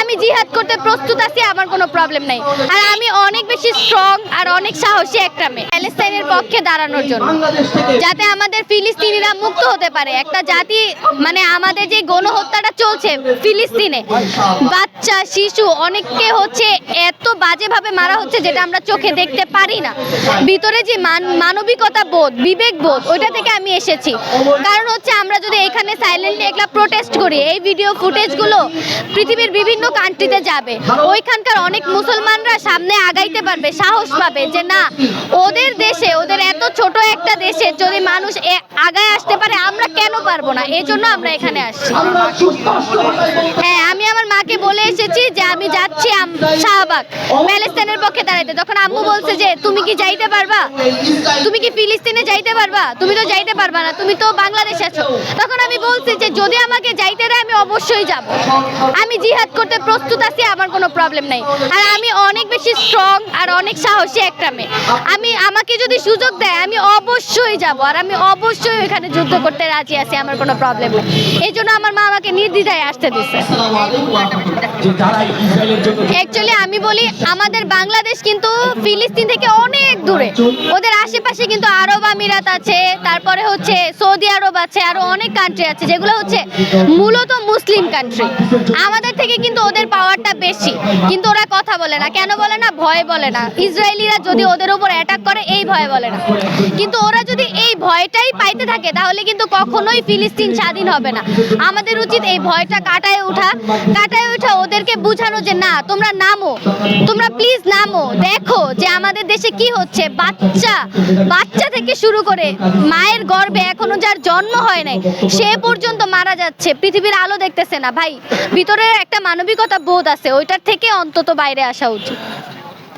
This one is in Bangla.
আমি জিহাদ করতে প্রস্তুত আছি আমার কোনো প্রবলেম নাই। আর আমি অনেক বেশি স্ট্রং আর অনেক সাহসী একটা মেয়ে প্যালেস্তাইনের পক্ষে দাঁড়ানোর জন্য। যাতে আমাদের ফিলিস্তিনিরা মুক্ত হতে পারে। একটা জাতি মানে আমাদের যে গণহত্যাটা চলছে ফিলিস্তিনে বাচ্চা শিশু অনেককে হচ্ছে এত বাজেভাবে মারা হচ্ছে যেটা আমরা চোখে দেখতে পারি না। ভিতরে যে মান- মানবিকতা বোধ বিবেক বোধ ওইটা থেকে আমি এসেছি। কারণ হচ্ছে আমরা যদি এখানে সাইলেন্টলি একলা প্রোটেস্ট করি এই ভিডিও ফুটেজগুলো পৃথিবীর বিভিন্ন কান্ট্রিতে যাবে। ওইখানকার অনেক মুসলমানরা সামনে আগাইতে পারবে সাহস পাবে যে না ওদের দেশে ওদের এত ছোট একটা দেশে যদি মানুষ আগায় আসতে পারে আমরা কেন পারব না? এই জন্য আমরা এখানে আসছি। হ্যাঁ আমি আমার মাকে বলে এসেছি যে আমি যাচ্ছি শাহবাগ প্যালেস্তাইনের পক্ষে দাঁড়াইতে। তখন আম্মু বলছে যে তুমি কি যাইতে পারবা? তুমি কি ফিলিস্তিনে যাইতে পারবা? তুমি তো যাইতে পারবা না তুমি তো বাংলাদেশে আছো। তখন আমি বলছি যে যদি আমাকে যাইতে দেয় আমি অবশ্যই যাব। আমি জিহাদ করতে প্রস্তুত আছি আমার কোনো প্রবলেম নাই। আর আমি অনেক বেশি স্ট্রং আর অনেক সাহসী একটা মেয়ে। আমি আমাকে যদি সুযোগ দেয় আমি অবশ্যই যাব। আর আমি অবশ্যই ওখানে যুদ্ধ করতে রাজি আছি আমার কোনো প্রবলেম নেই। এই জন্য আমার মা আমাকে নির্দ্বিধায় আসতে দিচ্ছে অ্যাকচুয়ালি আমি বলি, আমাদের বাংলাদেশ কিন্তু ফিলিস্তিন থেকে অনেক দূরে। ওদের আশেপাশে কিন্তু আরব আমিরাত আছে, তারপরে হচ্ছে সৌদি আরব আছে, আরও অনেক কান্ট্রি আছে, যেগুলো হচ্ছে মূলত মুসলিম কান্ট্রি আমাদের থেকে কিন্তু ওদের পাওয়ারটা বেশি। কিন্তু ওরা কথা বলে না। কেন বলে না? ভয় বলে না। ইসরায়েলিরা যদি ওদের উপর অ্যাটাক করে, এই ভয় বলে না। কিন্তু ওরা ভয়টাই পাইতে থাকে, তাহলে কিন্তু কখনোই ফিলিস্তিন স্বাধীন হবে না। আমাদের উচিত এই ভয়টা কাটায় ওঠা কাটায় ওঠা ওদেরকে বোঝানো যে না, তোমরা নামো, তোমরা প্লিজ নামো, দেখো যে আমাদের দেশে কি হচ্ছে। বাচ্চা বাচ্চা থেকে শুরু করে মায়ের গর্ভে এখনও যার জন্ম হয় নাই, সে পর্যন্ত মারা যাচ্ছে, পৃথিবীর আলো দেখতেছে না। ভাই ভিতরে একটা মানবিকতা বোধ আছে, ওইটার থেকে অন্তত বাইরে আসা উচিত।